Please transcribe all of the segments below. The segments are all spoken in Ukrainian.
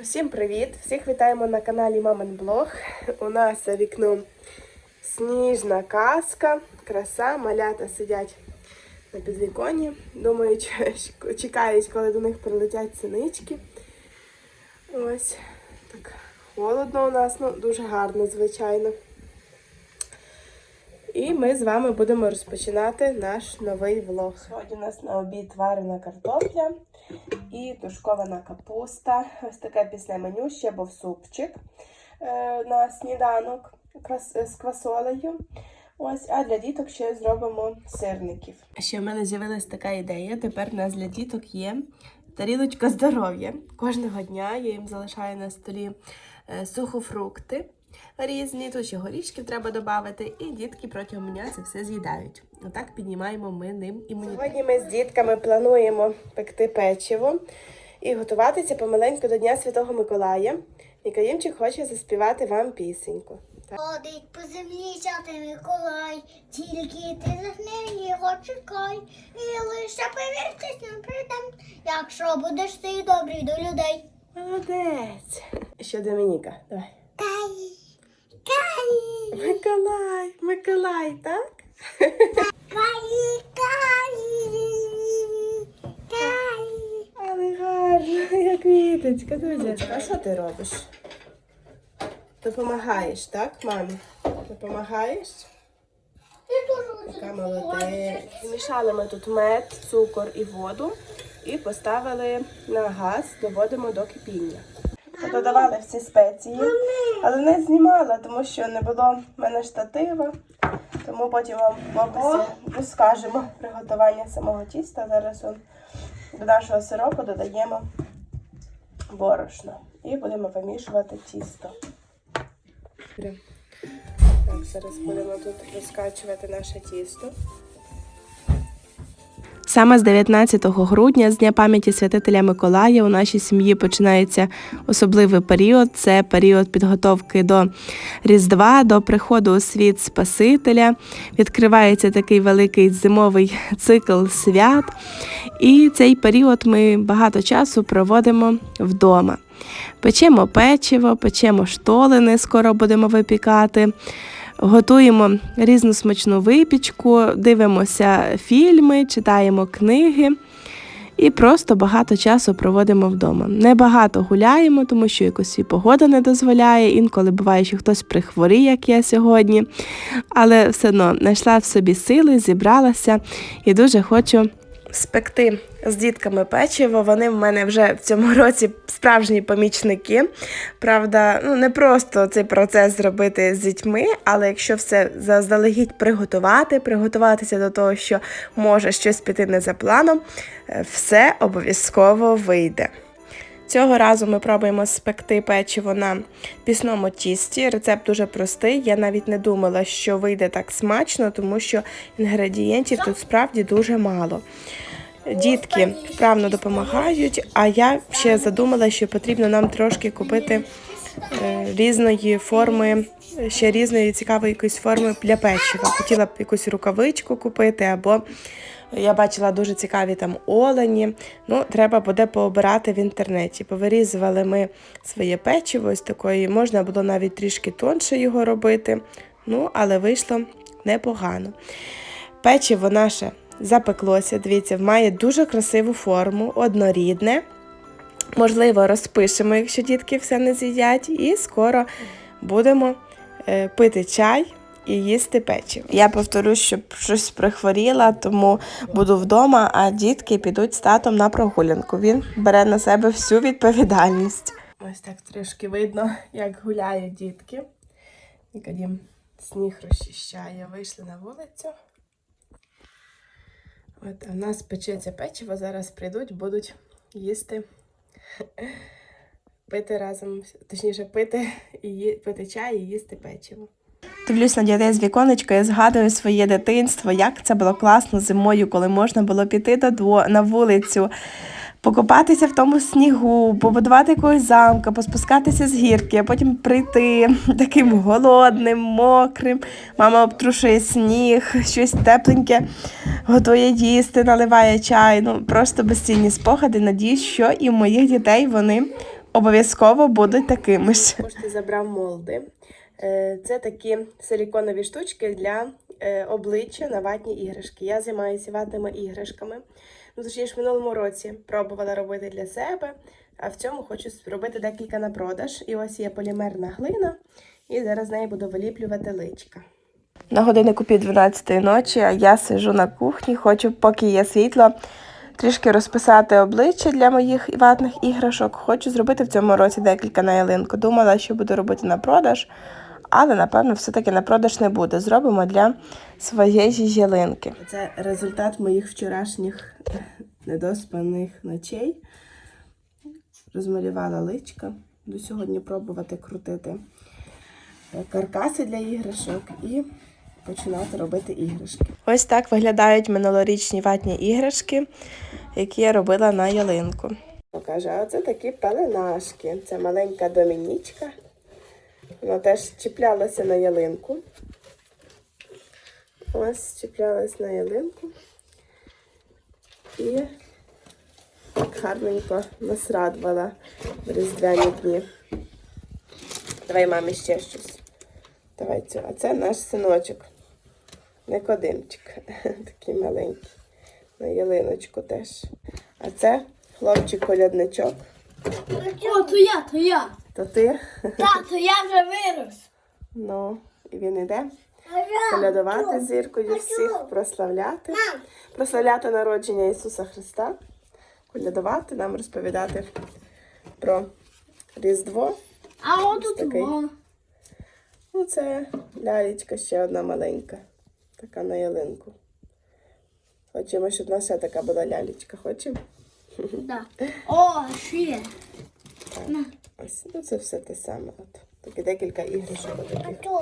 Всім привіт! Всіх вітаємо на каналі Мамин Блог. У нас за вікном сніжна казка, краса, малята сидять на підвіконні. Думають, чекають, коли до них прилетять синички. Ось так холодно у нас, ну дуже гарно, звичайно. І ми з вами будемо розпочинати наш новий влог. Сьогодні у нас на обід варена картопля і тушкована капуста. Ось таке пісне меню, ще був супчик е, на сніданок з квасолею. Ось, а для діток ще зробимо сирників. Ще в мене з'явилась така ідея. Тепер у нас для діток є тарілочка здоров'я. Кожного дня я їм залишаю на столі е, сухофрукти різні, тут ще горішків треба додати, і дітки протягом дня це все з'їдають. Отак піднімаємо ми ним імунітет. Сьогодні ми з дітками плануємо пекти печиво і готуватися помаленьку до Дня Святого Миколая. Мікаїмчик хоче заспівати вам пісеньку. Ходить по землі святий Миколай, тільки ти засни його чекай, і лише повіртесь не прийдем, якщо будеш ти добрий до людей. Молодець. Ще Домініка. Давай. Миколай, Миколай, так? Але гарно, як віточка, дуже. А що ти робиш? Допомагаєш, так, мамі? Допомагаєш? Така молодець. Змішали ми тут мед, цукор і воду і поставили на газ, доводимо до кипіння. Додавали всі спеції, але не знімала, тому що не було в мене штатива. Тому потім вам в описі розкажемо приготування самого тіста. Зараз он до нашого сиропу додаємо борошно і будемо вимішувати тісто. Так, зараз будемо тут розкачувати наше тісто. Саме з 19 грудня, з Дня пам'яті святителя Миколая, у нашій сім'ї починається особливий період. Це період підготовки до Різдва, до приходу у світ Спасителя. Відкривається такий великий зимовий цикл свят. І цей період ми багато часу проводимо вдома. Печемо печиво, печемо штолини, скоро будемо випікати. Готуємо різну смачну випічку, дивимося фільми, читаємо книги і просто багато часу проводимо вдома. Небагато гуляємо, тому що якось і погода не дозволяє. Інколи буває, що хтось прихворіє, як я сьогодні. Але все одно знайшла в собі сили, зібралася і дуже хочу спекти з дітками печиво. Вони в мене вже в цьому році справжні помічники. Правда, ну не просто цей процес зробити з дітьми, але якщо все заздалегідь приготувати, приготуватися до того, що може щось піти не за планом, е, все обов'язково вийде. Цього разу ми пробуємо спекти печиво на пісному тісті. Рецепт дуже простий. Я навіть не думала, що вийде так смачно, тому що інгредієнтів тут справді дуже мало. Дітки вправно допомагають, а я ще задумала, що потрібно нам трошки купити е, різної форми, ще різної цікавої якоїсь форми для печива. Хотіла б якусь рукавичку купити, або я бачила дуже цікаві там олені. Ну, треба буде пообирати в інтернеті. Повирізували ми своє печиво ось такої, можна було навіть трішки тонше його робити. Ну, але вийшло непогано. Печиво наше запеклося, дивіться, має дуже красиву форму, однорідне. Можливо, розпишемо, якщо дітки все не з'їдять, і скоро будемо е, пити чай і їсти печиво. Я повторюсь, щоб щось прихворіла, тому буду вдома, а дітки підуть з татом на прогулянку. Він бере на себе всю відповідальність. Ось так трішки видно, як гуляють дітки. Нікодім сніг розчищає. Вийшли на вулицю. От, а нас печеться печиво, зараз прийдуть, будуть їсти, пити разом, точніше, пити, і пити чай і їсти печиво. Дивлюсь на дітей з віконечка і згадую своє дитинство, як це було класно зимою, коли можна було піти до дво- на вулицю, покопатися в тому снігу, побудувати якогось замка, поспускатися з гірки, а потім прийти таким голодним, мокрим. Мама обтрушує сніг, щось тепленьке готує їсти, наливає чай. Ну просто безцінні спогади. Надіюсь, що і в моїх дітей вони обов'язково будуть такими ж. Кошти забрав молди. Е, Це такі силіконові штучки для е, обличчя на ватні іграшки. Я займаюся ватними іграшками. Ну, точніше, в минулому році пробувала робити для себе, а в цьому хочу зробити декілька на продаж. І ось є полімерна глина, і зараз з неї буду виліплювати личка. На годиннику пів 12 ночі, а я сижу на кухні, хочу, поки є світло, трішки розписати обличчя для моїх ватних іграшок. Хочу зробити в цьому році декілька на ялинку. Думала, що буду робити на продаж, але напевно все-таки на продаж не буде. Зробимо для своєї ялинки. Це результат моїх вчорашніх недоспаних ночей. Розмалювала личка. До сьогодні пробувати крутити каркаси для іграшок і починати робити іграшки. Ось так виглядають минулорічні ватні іграшки, які я робила на ялинку. Покаже, а це такі пеленашки. Це маленька домінічка. Вона теж чіплялася на ялинку. Ось чіплялась на ялинку. І так гарненько нас радувала в різдвяні дні. Давай мамі ще щось. Давай цю. А це наш синочок. Никодимчик. Такий маленький. На ялиночку теж. А це хлопчик-колядничок. О, то я, то я. То ти? Так, то я вже вирос. Ну, і він іде колядувати зіркою всіх, прославляти. Прославляти народження Ісуса Христа. Колядувати, нам розповідати про Різдво. А Такий. во. Ну, це лялечка ще одна маленька. Така на ялинку. Хочемо, щоб в нас ще така була лялечка. Хочемо? Да. О, ще. Ось, ну це все те саме. От. Такі декілька іграшок таких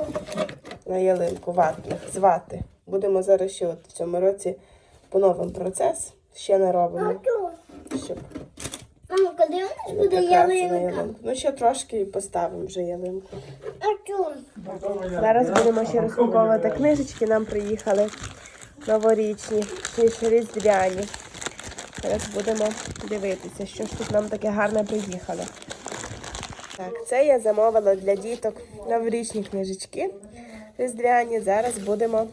на ялинку ватних, з вати. Будемо зараз ще от в цьому році поновимо процес. Ще не робимо. Щоб Мамо, коли у нас буде ялинка? Ну, ще трошки і поставимо вже ялинку. Зараз будемо ще розпаковувати книжечки. Нам приїхали новорічні, точніше різдвяні. Зараз будемо дивитися, що ж тут нам таке гарне приїхало. Так, це я замовила для діток новорічні книжечки різдвяні. Зараз будемо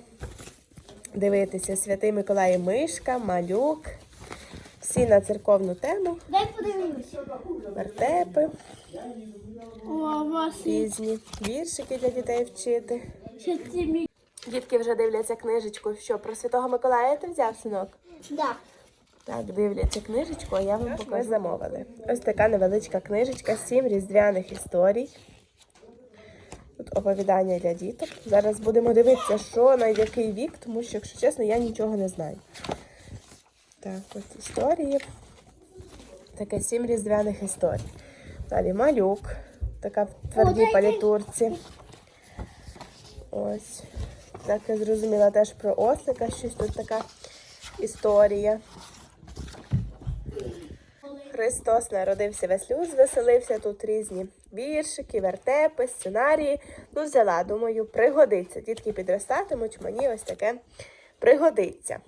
дивитися Святий Миколай Мишка, малюк. Всі на церковну тему, Дай подивимось. вертепи, різні віршики для дітей вчити. Дітки вже дивляться книжечку. Що, про Святого Миколая ти взяв, синок? Да. Так, дивляться книжечку, а я вам покажу замовили. Ось така невеличка книжечка, сім різдвяних історій. Тут оповідання для діток. Зараз будемо дивитися, що на який вік, тому що, якщо чесно, я нічого не знаю. Так, ось історії. Таке сім різдвяних історій. Далі малюк, така в твердій палітурці. Ось. Так я зрозуміла теж про ослика, щось тут така історія. Христос народився веслю, звеселився тут різні віршики, вертепи, сценарії. Ну, взяла, думаю, пригодиться. Дітки підростатимуть, мені ось таке пригодиться.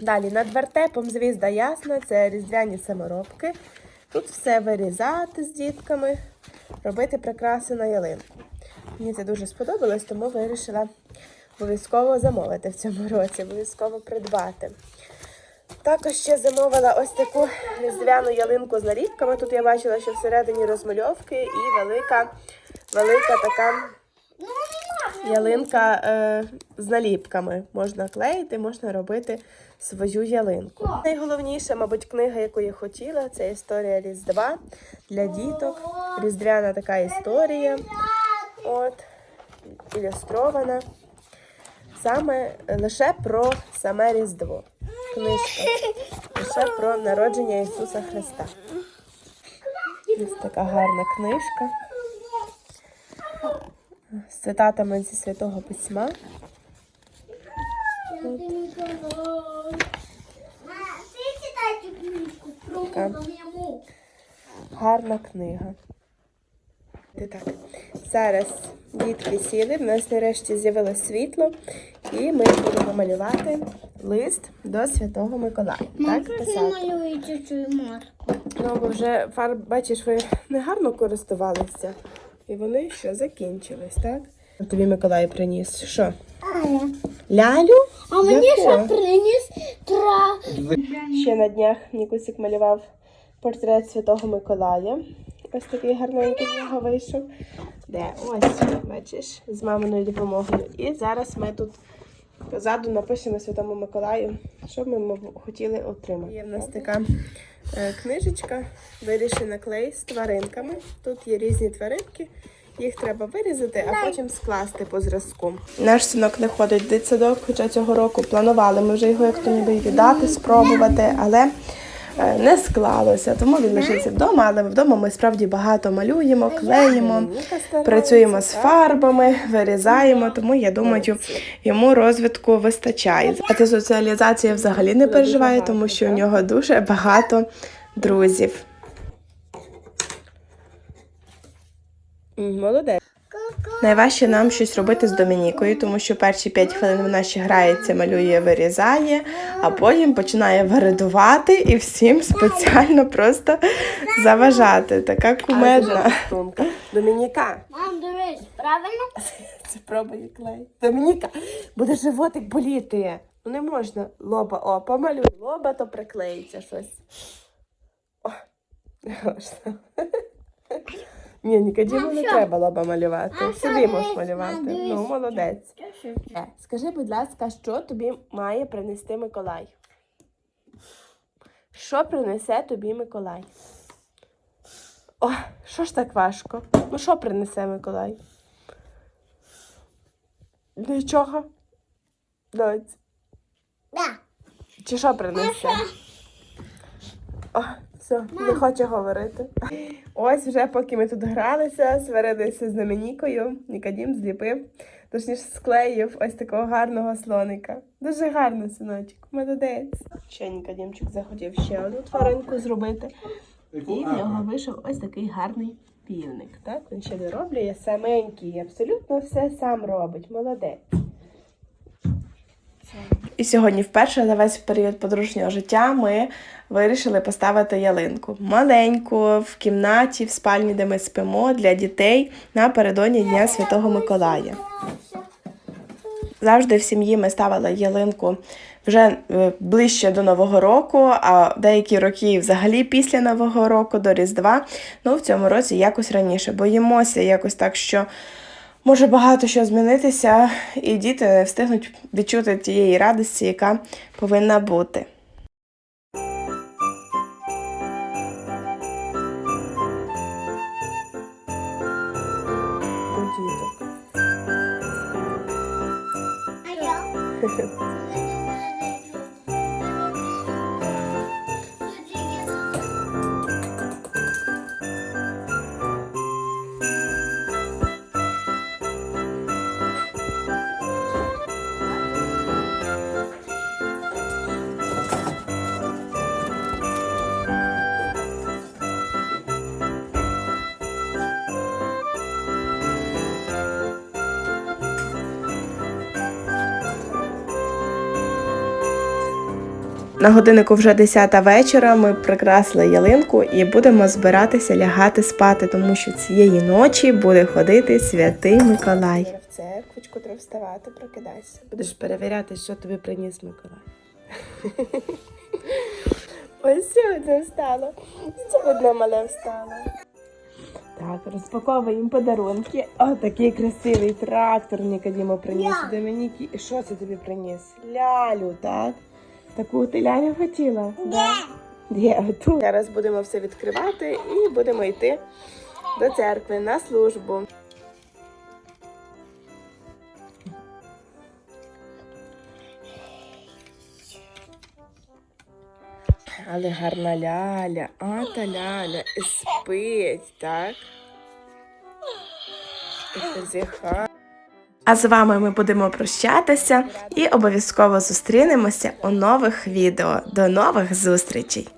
Далі над вертепом звізда ясна, це різдвяні саморобки. Тут все вирізати з дітками, робити прикраси на ялинку. Мені це дуже сподобалось, тому вирішила обов'язково замовити в цьому році, обов'язково придбати. Також ще замовила ось таку різдвяну ялинку з наліпками. Тут я бачила, що всередині розмальовки і велика, велика така. Ялинка е, з наліпками. Можна клеїти, можна робити свою ялинку. Найголовніше, мабуть, книга, яку я хотіла, це історія Різдва для діток. Різдвяна така історія. От, ілюстрована. Саме лише про саме Різдво. Книжка. Лише про народження Ісуса Христа. Ось така гарна книжка. З цитатами зі Святого Письма. Ти читай цю книжку про Так. моєму. Гарна книга. І так, зараз дітки сіли, в нас нарешті з'явилось світло, і ми будемо малювати лист до Святого Миколая. Мам, так, писати. намалюється цю марку. Ну, бо вже фарб, бачиш, ви негарно користувалися. І вони що закінчились, так? Тобі Миколай приніс. Що? Лялю? А мені Яку? ще приніс тра. Ще на днях Нікусик малював портрет Святого Миколая. Ось такий гарненький з нього вийшов. Де? Ось, бачиш, з маминою допомогою. І зараз ми тут позаду напишемо Святому Миколаю, що ми хотіли отримати. Є в нас така е, книжечка, вирішена клей з тваринками. Тут є різні тваринки. Їх треба вирізати, а потім скласти по зразку. Наш синок не ходить в дитсадок, хоча цього року планували ми вже його як то ніби віддати, спробувати, але не склалося. Тому він лишився вдома, але вдома ми справді багато малюємо, клеїмо, працюємо з фарбами, вирізаємо. Тому я думаю, йому розвитку вистачає. А ця соціалізація взагалі не переживає, тому що у нього дуже багато друзів. Молодець. Найважче нам щось робити з Домінікою, тому що перші 5 хвилин вона ще грається, малює, вирізає, а потім починає вирадувати і всім спеціально просто заважати. Така кумедна. Домініка, Мам, дивись, правильно? це пробує клей. Домініка, буде животик боліти. Ну не можна лоба, о, помалюй лоба, то приклеїться щось. О, не можна. Ні, Нікодіму не треба лоба малювати. А Собі можеш малювати. Ну, молодець. Е, Скажи, будь ласка, що тобі має принести Миколай? Що принесе тобі Миколай? О, що ж так важко? Ну, що принесе Миколай? Нічого. Доць. Да. Чи що принесе? О, все, не хоче говорити. Ось вже поки ми тут гралися, сварилися з Домінікою, Нікодім зліпив, точніше склеїв ось такого гарного слоника. Дуже гарно, синочок, молодець. Ще Нікодімчик захотів ще одну тваринку зробити. І в нього вийшов ось такий гарний півник. Так? Він ще дороблює саменький, абсолютно все сам робить. Молодець. І сьогодні вперше за весь період подружнього життя ми вирішили поставити ялинку. Маленьку в кімнаті, в спальні, де ми спимо для дітей напередодні Дня Святого Миколая. Завжди в сім'ї ми ставили ялинку вже е, ближче до Нового року, а деякі роки взагалі після Нового року до Різдва. Ну, в цьому році якось раніше. Боїмося якось так, що може багато що змінитися, і діти не встигнуть відчути тієї радості, яка повинна бути. На годиннику вже 10 вечора. Ми прикрасили ялинку і будемо збиратися лягати спати, тому що цієї ночі буде ходити святий Миколай. В церквочку треба вставати, прокидайся. Будеш перевіряти, що тобі приніс Миколай. Ось сьогодні встала. Сьогодні мале встала. Так, розпаковуємо подарунки. О, такий красивий трактор Нікодімо приніс Я. Домініки. І що це тобі приніс? Лялю, так? Таку ти лялю хотіла? Да. Є, оту. Зараз будемо все відкривати і будемо йти до церкви на службу. Але гарна ляля, а та ляля спить, так? І позіхає. А з вами ми будемо прощатися і обов'язково зустрінемося у нових відео. До нових зустрічей!